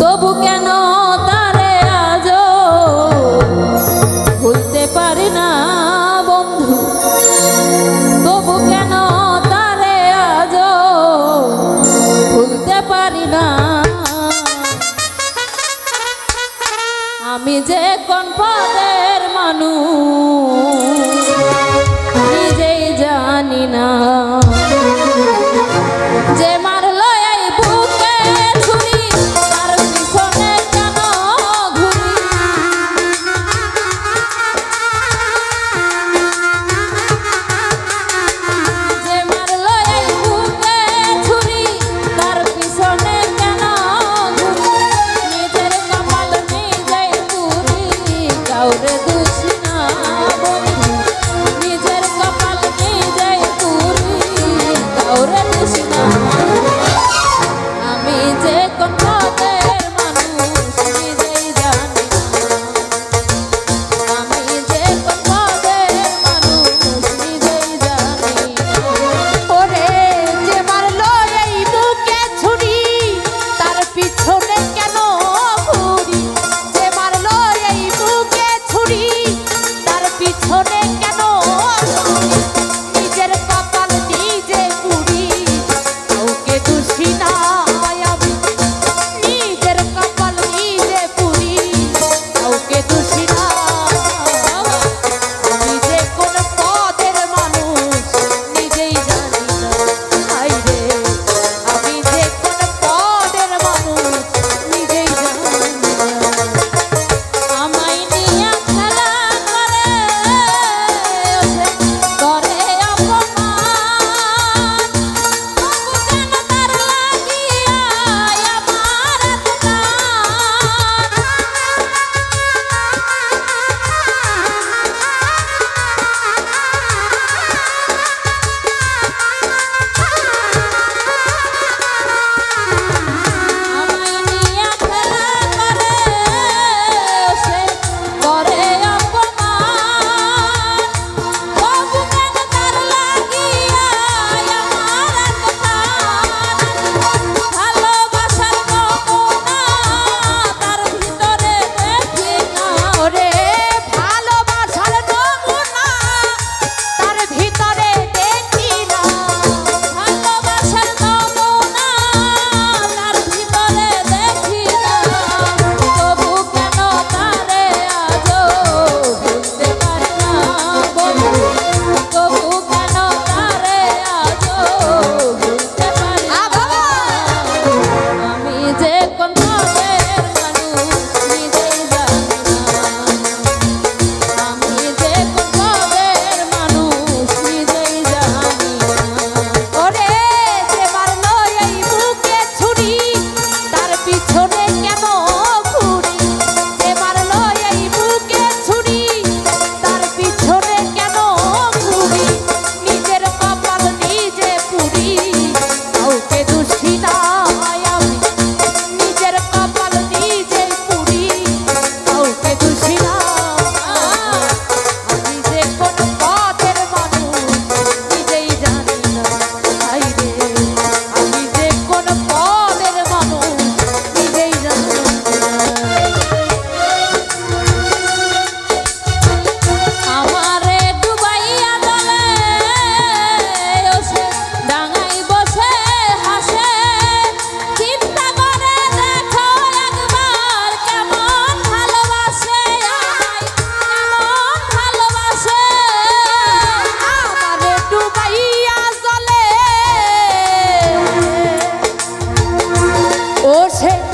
তবু কেন তারে আজ ভুলতে পারি না, বন্ধু? তবু কেন তারে আজ ভুলতে পারি না? আমি যে কোন পদের মানুষ ও সে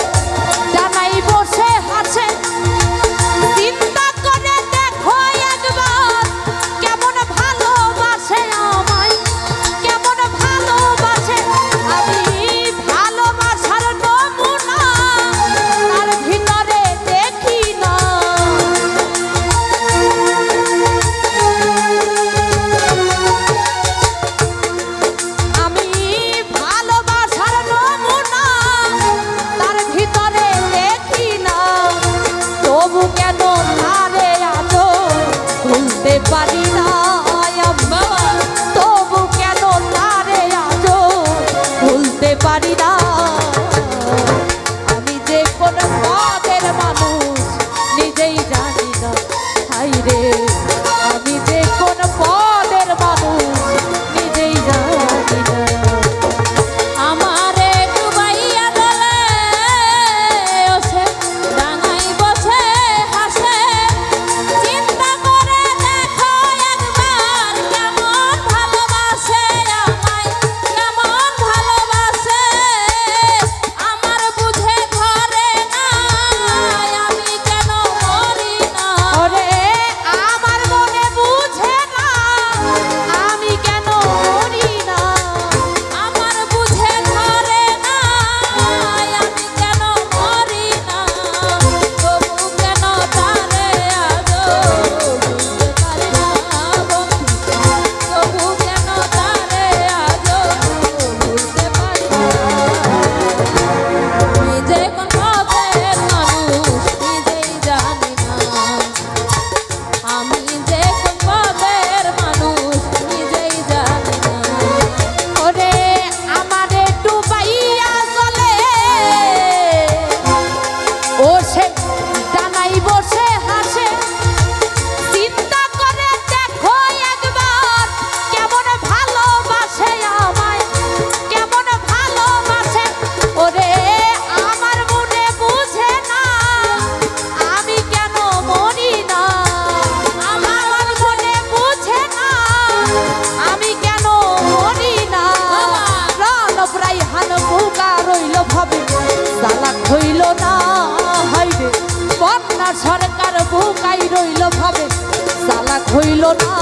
হইল না।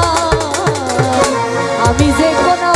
আমি যে কোনা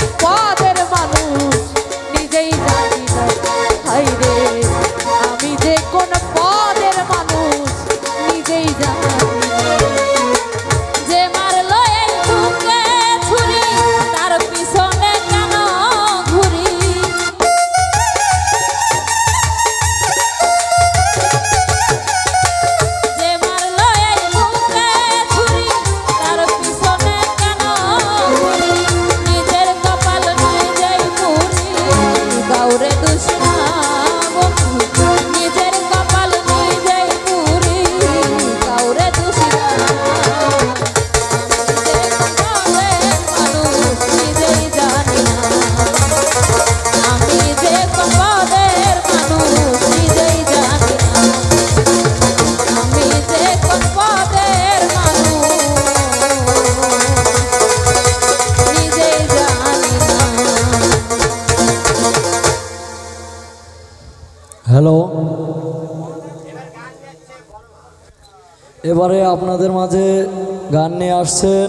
হ্যালো। এবারে আপনাদের মাঝে গান নিয়ে আসছেন